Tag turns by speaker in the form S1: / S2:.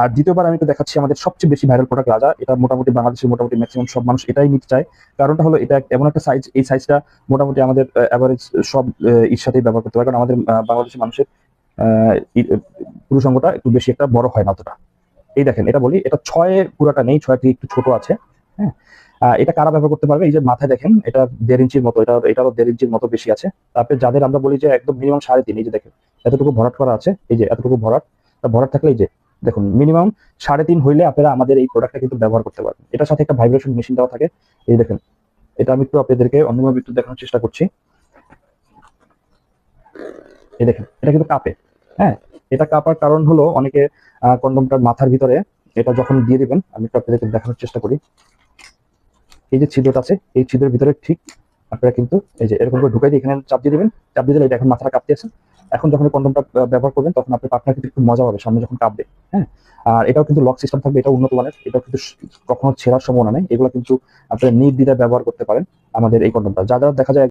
S1: আর দ্বিতীয়বার আমি তো দেখাচ্ছি আমাদের সবচেয়ে বেশি ভাইরাল প্রোডাক্ট রাজা। এটা মোটামুটি বাংলাদেশের মোটামুটি ম্যাক্সিমাম সব মানুষ এটাই নিতে চায়। কারণটা হলো এটা এমন একটা সাইজ এই সাইজটা মোটামুটি আমাদের অ্যাভারেজ সব এর সাথেই ব্যবহার করতে পারে। কারণ আমাদের বাংলাদেশের মানুষের আহ, ই- পুরুষ অঙ্গটা একটু বেশি একটা বড় হয় না অতটা। এই দেখেন এটা বলি এটা ছয়ের পুরাটা নেই ছয়টি একটু ছোট আছে হ্যাঁ। এটা কারা ব্যবহার করতে পারবে? এই যে মাথায় দেখেন এটা দেড় ইঞ্চির মতো এটা এটারও দেড় ইঞ্চির মতো বেশি আছে। তারপরে যাদের আমরা বলি যে একদম মিনিমাম সাড়ে তিন এই যে দেখেন এতটুকু ভরাট করা আছে এই যে এতটুকু ভরাট। ভরাট থাকলে এই যে দেখুন মিনিমাম সাড়ে তিন হইলে আপনারা আমাদের এই প্রোডাক্টটা কিন্তু ব্যবহার করতে পারবেন। এটার সাথে একটা ভাইব্রেশন মেশিন দেওয়া থাকে। এই দেখেন, এটা আমি একটু আপনাদেরকে অন্যভাবে একটু দেখানোর চেষ্টা করছি। এই দেখেন, এটা কিন্তু কাঁপে। হ্যাঁ এটা কাঁপার কারণ হলো অনেকে কন্ডমটার মাথার ভিতরে, এটা যখন দিয়ে দিবেন, আমি একটু আপনাদেরকে দেখানোর চেষ্টা করি। এই যে ছিদ্রটা আছে, এই ছিদ্রের ভিতরে ঠিক আপনারা কিন্তু, এই যে এরকম করে ঢুকাই দিয়ে এখানে চাপ দিয়ে দিবেন। চাপ দিয়ে দিলে এটা এখন মাথাটা কাঁপতে আছে। এখন যখন কন্ডমটা ব্যবহার করবেন, তখন আপনি পার্টনার কিন্তু একটু মজা হবে সামনে যখন কাঁপবে হ্যাঁ? আর এটাও কিন্তু লক সিস্টেম থাকবে এটা উন্নত মানের, এটাও কিন্তু কখনো ছেঁড়ার সম্ভাবনা নেই। এগুলো কিন্তু আপনারা নির্দ্বিধায় ব্যবহার করতে পারেন আমাদের এই কন্ডমটা। যা দেখা যায়